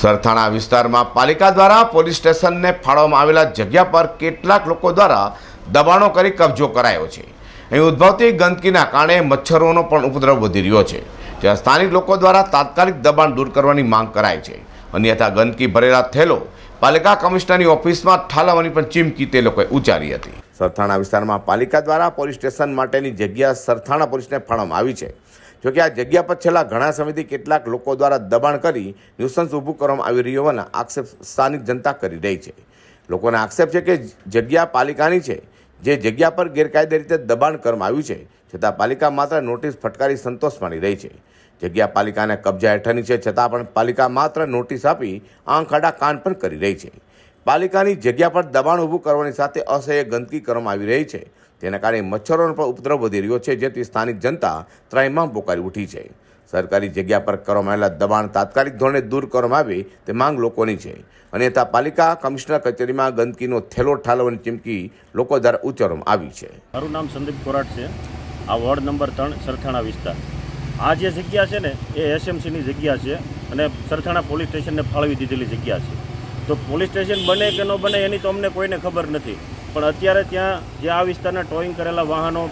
સરથાણા વિસ્તારમાં પાલિકા દ્વારા પોલીસ સ્ટેશનને ફાળવવામાં આવેલા જગ્યા પર કેટલાક લોકો દ્વારા દબાણો કરી કબજો કરાયો છે. અહીં ઉદ્ભવતી ગંદકીના કારણે મચ્છરોનો પણ ઉપદ્રવ વધી રહ્યો છે. જ્યાં સ્થાનિક લોકો દ્વારા તાત્કાલિક દબાણ દૂર કરવાની માંગ કરાય છે. અન્યથા ગંદકી ભરેલા થેલો પાલિકા કમિશનરની ઓફિસમાં ઠાલવવાની પણ ચીમકી તે લોકોએ ઉચ્ચારી હતી. સરથાણા વિસ્તારમાં પાલિકા દ્વારા પોલીસ સ્ટેશન માટેની જગ્યા સરથાણા પોલીસને ફાળવવામાં આવી છે. જોકે આ જગ્યા પર છેલ્લા ઘણા સમયથી કેટલાક લોકો દ્વારા દબાણ કરી ન્યુસન્સ ઊભું કરવામાં આવી રહ્યું હોવાના આક્ષેપ સ્થાનિક જનતા કરી રહી છે. લોકોને આક્ષેપ છે કે જગ્યા પાલિકાની છે, જે જગ્યા પર ગેરકાયદે રીતે દબાણ કરવામાં આવ્યું છે, છતાં પાલિકા માત્ર નોટિસ ફટકારી સંતોષ માની રહી છે. જગ્યા પાલિકાને કબજા હેઠળની છે, છતાં પણ પાલિકા માત્ર નોટિસ આપી આંખ આડા કાન પણ કરી રહી છે. પાલિકાની જગ્યા પર દબાણ ઊભું કરવાની સાથે અસહ્ય ગંદકી કરવામાં આવી રહી છે. તેના કારણે મચ્છરોનો પણ ઉપદ્રવ વધી રહ્યો છે, જેથી સ્થાનિક જનતા ત્રાહિમામ પોકારી ઉઠી છે. સરકારી જગ્યા પર કરવામાં આવેલા દબાણ તાત્કાલિક ધોરણે દૂર કરવામાં આવે તે માંગ લોકોની છે. અન્યથા પાલિકા, કમિશનર કચેરીમાં ગંદકીનો થેલો ઠાલવવાની ચીમકી લોકો દ્વારા ઉચ્ચારવામાં આવી છે. મારું નામ સંદીપ કોરાટ છે. આ વોર્ડ નંબર ત્રણ, સરથાણા વિસ્તાર. આ જે જગ્યા છે ને, એ એસએમસીની જગ્યા છે અને સરથાણા પોલીસ સ્ટેશનને ફાળવી દીધેલી જગ્યા છે. તો પોલીસ સ્ટેશન બને કે ન બને એની તો અમને કોઈને ખબર નથી. પણ અત્યારે ત્યાં જે આ વિસ્તારના ટોઈંગ કરેલા વાહનો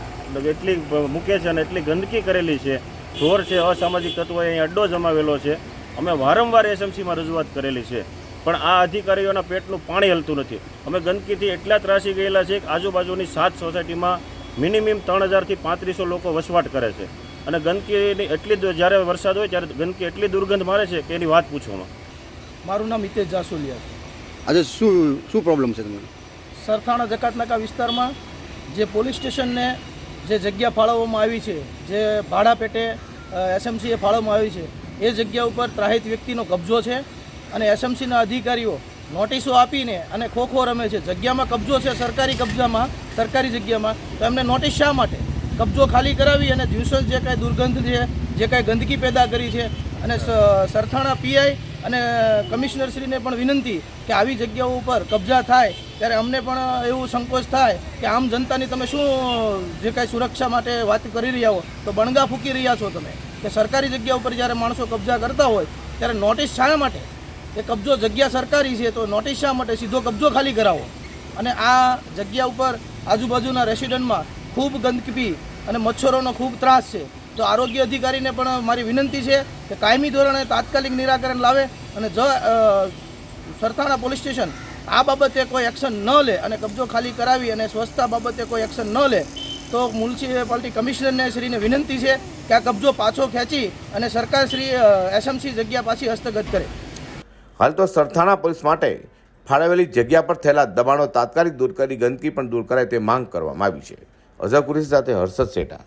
એટલી મૂકે છે અને એટલી ગંદકી કરેલી છે, ઢોર છે, અસામાજિક તત્વોએ અહીં અડ્ડો જમાવેલો છે. અમે વારંવાર એસએમસીમાં રજૂઆત કરેલી છે. પણ આ અધિકારીઓના પેટનું પાણી હલતું નથી. અમે ગંદકીથી એટલા ત્રાસી ગયેલા છે કે આજુબાજુની સાત સોસાયટીમાં મિનિમમ ત્રણ હજારથી પાંત્રીસો લોકો વસવાટ કરે છે. અને ગંદકીની એટલી જ્યારે વરસાદ હોય ત્યારે ગંદકી એટલી દુર્ગંધ મારે છે કે એની વાત પૂછવામાં મારું નામ હિતેશ જાસુલિયા છે. આજે શું શું પ્રોબ્લેમ છે તમને સરથાણા જકાતનાકા વિસ્તારમાં જે પોલીસ સ્ટેશનને જે જગ્યા ફાળવવામાં આવી છે જે ભાડા પેટે એસએમસીએ ફાળવવામાં આવી છે એ જગ્યા ઉપર ત્રાહિત વ્યક્તિનો કબજો છે અને એસએમસીના અધિકારીઓ નોટિસો આપીને અને ખોખો રમે છે. જગ્યામાં કબજો છે સરકારી કબજામાં સરકારી જગ્યામાં તો એમને નોટિસ શા માટે? કબજો ખાલી કરાવી અને દિવસો જે કાંઈ દુર્ગંધ છે જે કાંઈ ગંદકી પેદા કરી છે અને સરથાણા પીઆઈ અને કમિશનરશ્રીને પણ વિનંતી કે આવી જગ્યાઓ ઉપર કબજા થાય, ત્યારે અમને પણ એવું સંકોચ થાય કે આમ જનતાની તમે શું જે કાંઈ સુરક્ષા માટે વાત કરી રહ્યા હો, તો બણગા ફૂકી રહ્યા છો તમે. કે સરકારી જગ્યા ઉપર જ્યારે માણસો કબજા કરતા હોય, ત્યારે નોટિસ શા માટે? એ કબજો જગ્યા સરકારી છે, તો નોટિસ શા માટે? સીધો કબજો ખાલી કરાવો. અને આ જગ્યા ઉપર આજુબાજુના રેસિડન્ટમાં ખૂબ ગંદકી અને મચ્છરોનો ખૂબ ત્રાસ છે. તો આરોગ્ય અધિકારીને પણ મારી વિનંતી છે કે કાયમી ધોરણે તાત્કાલિક નિરાકરણ લાવે અને જો સરથાણા પોલીસ સ્ટેશન આ બાબતે કોઈ એક્શન ન લે અને કબજો ખાલી કરાવી અને સ્વચ્છતા બાબતે કોઈ એક્શન ન લે, તો મ્યુનિસિપાલિટી કમિશનરને શ્રીને વિનંતી છે કે આ કબજો પાછો ખેંચી અને સરકાર શ્રી એસએમસી જગ્યા પાછી હસ્તગત કરે. હાલ તો સરથાણા પોલીસ માટે ફાળવેલી જગ્યા પર થયેલા દબાણો તાત્કાલિક દૂર કરી ગંદકી પણ દૂર કરાય તે માંગ કરવામાં આવી છે. અઝર કુરેશી સાથે હર્ષદ શેઠા.